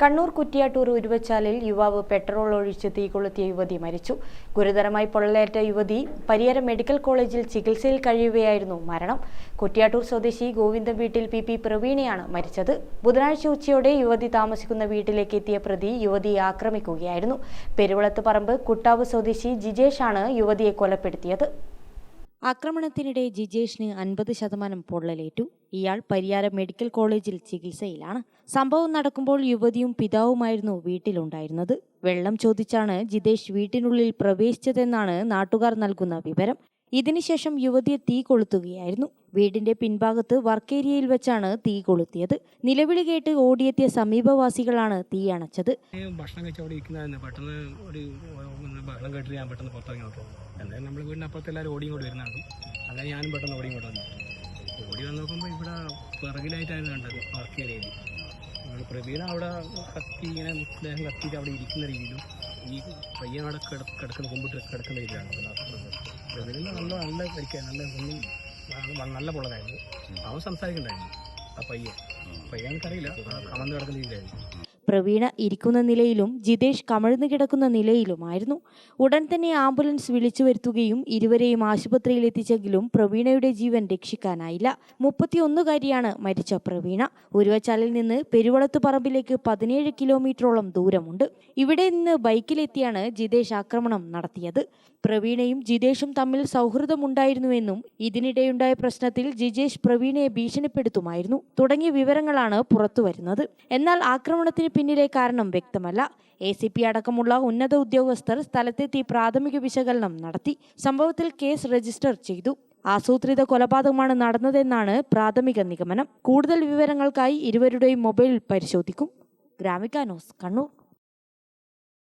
കണ്ണൂർ കുറ്റിയാട്ടൂർ ഉരുവച്ചാലിൽ യുവാവ് പെട്രോൾ ഒഴിച്ച് തീ കൊളുത്തിയ യുവതി മരിച്ചു. ഗുരുതരമായി പൊള്ളലേറ്റ യുവതി പരിയാരം മെഡിക്കൽ കോളേജിൽ ചികിത്സയിൽ കഴിയുകയായിരുന്നു മരണം. കുറ്റിയാട്ടൂർ സ്വദേശി ഗോവിന്ദൻ വീട്ടിൽ പി പി പ്രവീണയാണ് മരിച്ചത്. ബുധനാഴ്ച ഉച്ചയോടെ യുവതി താമസിക്കുന്ന വീട്ടിലേക്ക് എത്തിയ പ്രതി യുവതിയെ ആക്രമിക്കുകയായിരുന്നു. പെരുവളത്ത് പറമ്പ് കുട്ടാവ് സ്വദേശി ജിജേഷാണ് യുവതിയെ കൊലപ്പെടുത്തിയത്. ആക്രമണത്തിനിടെ ജിജേഷിന് അൻപത് ശതമാനം പൊള്ളലേറ്റു. ഇയാൾ പരിയാരം മെഡിക്കൽ കോളേജിൽ ചികിത്സയിലാണ്. സംഭവം നടക്കുമ്പോൾ യുവതിയും പിതാവുമായിരുന്നു വീട്ടിലുണ്ടായിരുന്നത്. വെള്ളം ചോദിച്ചാണ് ജിതേഷ് വീട്ടിനുള്ളിൽ പ്രവേശിച്ചതെന്നാണ് നാട്ടുകാർ നൽകുന്ന വിവരം. ഇതിനുശേഷം യുവതിയെ തീ കൊളുത്തുകയായിരുന്നു. വീടിന്റെ പിൻഭാഗത്ത് വർക്ക് ഏരിയയിൽ വെച്ചാണ് തീ കൊളുത്തിയത്. നിലവിളി കേട്ട് ഓടിയെത്തിയ സമീപവാസികളാണ് തീ അണച്ചത്. ഭക്ഷണം കഴിച്ച് ഒരു എല്ലാവരും അങ്ങനെ ഞാനും പെട്ടെന്ന് ഓടി ഇങ്ങോട്ട് വന്നു. ഓടി വന്ന് നോക്കുമ്പോൾ ഇവിടെ പിറകിലായിട്ടാണ് കണ്ടത് വർക്ക് ഏരിയയിൽ പ്രവീണ അവിടെ കത്തി ഇങ്ങനെ ദേഹം കത്തിയിട്ട് അവിടെ ഇരിക്കുന്ന രീതിയിലും ഈ പയ്യൻ അവിടെ കിട- കിടക്കുന്ന കൊമ്പിട്ട് കിടക്കുന്ന രീതിയിലാണ്. പ്രവീണിന് നല്ല നല്ല കഴിക്കാൻ നല്ല ഒന്നും നല്ല- പൊള്ളതായിരുന്നു അവൻ സംസാരിക്കണ്ടായിരുന്നു ആ പയ്യൻ. എനിക്കറിയില്ല. കമന്ന് കിടക്കുന്ന രീതിയിലായിരുന്നു. പ്രവീണ ഇരിക്കുന്ന നിലയിലും ജിതേഷ് കമഴ്ന്നു കിടക്കുന്ന നിലയിലുമായിരുന്നു. ഉടൻ തന്നെ ആംബുലൻസ് വിളിച്ചു വരുത്തുകയും ഇരുവരെയും ആശുപത്രിയിൽ എത്തിച്ചെങ്കിലും പ്രവീണയുടെ ജീവൻ രക്ഷിക്കാനായില്ല. മുപ്പത്തിയൊന്നുകാരിയാണ് മരിച്ച പ്രവീണ. ഉരുവച്ചാലിൽ നിന്ന് പെരുവളത്ത് പറമ്പിലേക്ക് പതിനേഴ് കിലോമീറ്ററോളം ദൂരമുണ്ട്. ഇവിടെ നിന്ന് ബൈക്കിലെത്തിയാണ് ജിതേഷ് ആക്രമണം നടത്തിയത്. പ്രവീണയും ജിതേഷും തമ്മിൽ സൗഹൃദമുണ്ടായിരുന്നുവെന്നും ഇതിനിടെയുണ്ടായ പ്രശ്നത്തിൽ ജിജേഷ് പ്രവീണയെ ഭീഷണിപ്പെടുത്തുമായിരുന്നു. തുടങ്ങിയ വിവരങ്ങളാണ് പുറത്തുവരുന്നത് എന്നാൽ ആക്രമണത്തിന് പിന്നിലെ കാരണം വ്യക്തമല്ല. എ സി പി അടക്കമുള്ള ഉന്നത ഉദ്യോഗസ്ഥർ സ്ഥലത്തെത്തി പ്രാഥമിക വിശകലനം നടത്തി സംഭവത്തിൽ കേസ് രജിസ്റ്റർ ചെയ്തു. ആസൂത്രിത കൊലപാതകമാണ് നടന്നതെന്നാണ് പ്രാഥമിക നിഗമനം. കൂടുതൽ വിവരങ്ങൾക്കായി ഇരുവരുടെയും മൊബൈൽ പരിശോധിക്കും. ഗ്രാമിക ന്യൂസ് കണ്ണൂർ.